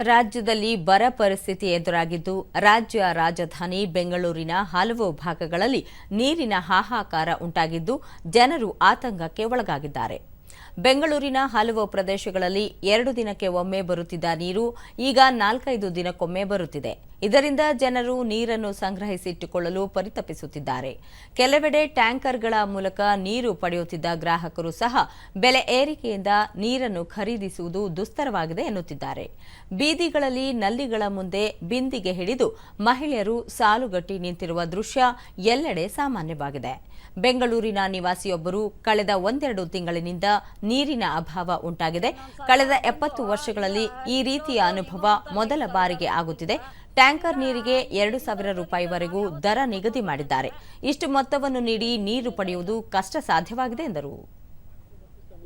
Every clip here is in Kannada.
ರಾಜ್ಯದಲ್ಲಿ ಬರ ಪರಿಸ್ಥಿತಿ ಎದುರಾಗಿದ್ದು, ರಾಜ್ಯ ರಾಜಧಾನಿ ಬೆಂಗಳೂರಿನ ಹಲವು ಭಾಗಗಳಲ್ಲಿ ನೀರಿನ ಹಾಹಾಕಾರ ಉಂಟಾಗಿದ್ದು, ಜನರು ಆತಂಕಕ್ಕೆ ಒಳಗಾಗಿದ್ದಾರೆ. ಬೆಂಗಳೂರಿನ ಹಲವು ಪ್ರದೇಶಗಳಲ್ಲಿ ಎರಡು ದಿನಕ್ಕೆ ಒಮ್ಮೆ ಬರುತ್ತಿದ್ದ ನೀರು ಈಗ ನಾಲ್ಕೈದು ದಿನಕ್ಕೊಮ್ಮೆ ಬರುತ್ತಿದೆ. ಇದರಿಂದ ಜನರು ನೀರನ್ನು ಸಂಗ್ರಹಿಸಿಟ್ಟುಕೊಳ್ಳಲು ಪರಿತಪಿಸುತ್ತಿದ್ದಾರೆ. ಕೆಲವೆಡೆ ಟ್ಯಾಂಕರ್ಗಳ ಮೂಲಕ ನೀರು ಪಡೆಯುತ್ತಿದ್ದ ಗ್ರಾಹಕರು ಸಹ ಬೆಲೆ ಏರಿಕೆಯಿಂದ ನೀರನ್ನು ಖರೀದಿಸುವುದು ದುಸ್ತರವಾಗಿದೆ ಎನ್ನುತ್ತಿದ್ದಾರೆ. ಬೀದಿಗಳಲ್ಲಿ ನಲ್ಲಿಗಳ ಮುಂದೆ ಬಿಂದಿಗೆ ಹಿಡಿದು ಮಹಿಳೆಯರು ಸಾಲುಗಟ್ಟಿ ನಿಂತಿರುವ ದೃಶ್ಯ ಎಲ್ಲೆಡೆ ಸಾಮಾನ್ಯವಾಗಿದೆ. ಬೆಂಗಳೂರಿನ ನಿವಾಸಿಯೊಬ್ಬರು ಕಳೆದ ಒಂದೆರಡು ತಿಂಗಳಿನಿಂದ ನೀರಿನ ಅಭಾವ ಉಂಟಾಗಿದೆ. ಕಳೆದ ಎಪ್ಪತ್ತು ವರ್ಷಗಳಲ್ಲಿ ಈ ರೀತಿಯ ಅನುಭವ ಮೊದಲ ಬಾರಿಗೆ ಆಗುತ್ತಿದೆ. ಟ್ಯಾಂಕರ್ ನೀರಿಗೆ ಎರಡು ಸಾವಿರ ರೂಪಾಯಿವರೆಗೂ ದರ ನಿಗದಿ ಮಾಡಿದ್ದಾರೆ. ಇಷ್ಟು ಮೊತ್ತವನ್ನು ನೀಡಿ ನೀರು ಪಡೆಯುವುದು ಕಷ್ಟ ಸಾಧ್ಯವಾಗಿದೆ ಎಂದರು.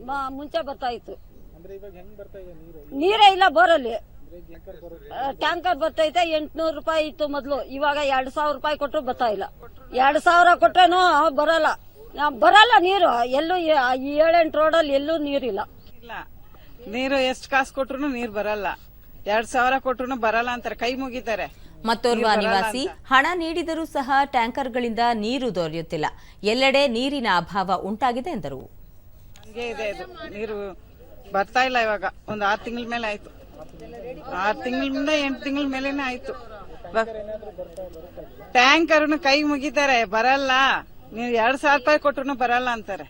ಮ- ಮುಂಚೆ ಬರ್ತಾ ಇತ್ತು. ನೀರು ನೀರೇ ಇಲ್ಲ ಬೋರಲ್ಲಿ. ಟ್ಯಾಂಕರ್ ಬರುತ್ತೆ ಎಂಟ್ನೂರು ರೂಪಾಯಿ ಇತ್ತು ಮೊದಲು. ಇವಾಗ ಎರಡ್ ಸಾವಿರ ರೂಪಾಯಿ ಕೊಟ್ಟರು ಬರ್ತಾ ಇಲ್ಲ. ಎರಡ್ ಸಾವಿರ ಕೊಟ್ರೇನು ಬರಲ್ಲ. ಬರಲ್ಲ ನೀರು. ಎಲ್ಲೂ ಏಳೆಂಟು ರೋಡಲ್ಲಿ ಎಲ್ಲೂ ನೀರಿಲ್ಲ. ಇಲ್ಲ. ನೀರು ಎಷ್ಟು ಕಾಸು ಕೊಟ್ರು ನೀರು ಬರಲ್ಲ. ಎರಡ್ ಸಾವಿರ ಕೊಟ್ರು ಬರಲ್ಲ ಅಂತಾರೆ ಕೈ ಮುಗಿತಾರೆ. ಮತ್ತೋರ್ವ ನಿವಾಸಿ ಹಣ ನೀಡಿದರೂ ಸಹ ಟ್ಯಾಂಕರ್ಗಳಿಂದ ನೀರು ದೊರೆಯುತ್ತಿಲ್ಲ. ಎಲ್ಲೆಡೆ ನೀರಿನ ಅಭಾವ ಉಂಟಾಗಿದೆ ಎಂದರು. ಹಂಗೆ ಇದೆ ಇದು. ನೀರು ಬರ್ತಾ ಇಲ್ಲ ಇವಾಗ. ಒಂದ್ ಆರ್ ತಿಂಗಳ ಮೇಲೆ ಆಯ್ತು. ಆರ್ ತಿಂಗಳಿಂದ ಎಂಟು ತಿಂಗಳ ಮೇಲೇನೆ ಆಯ್ತು. ಟ್ಯಾಂಕರ್ನು ಕೈ ಮುಗಿತಾರೆ ಬರಲ್ಲ. ನೀವು ಎರಡ್ ಸಾವಿರ ರೂಪಾಯಿ ಕೊಟ್ರು ಬರಲ್ಲ ಅಂತಾರೆ.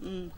ಹ್ಮ್.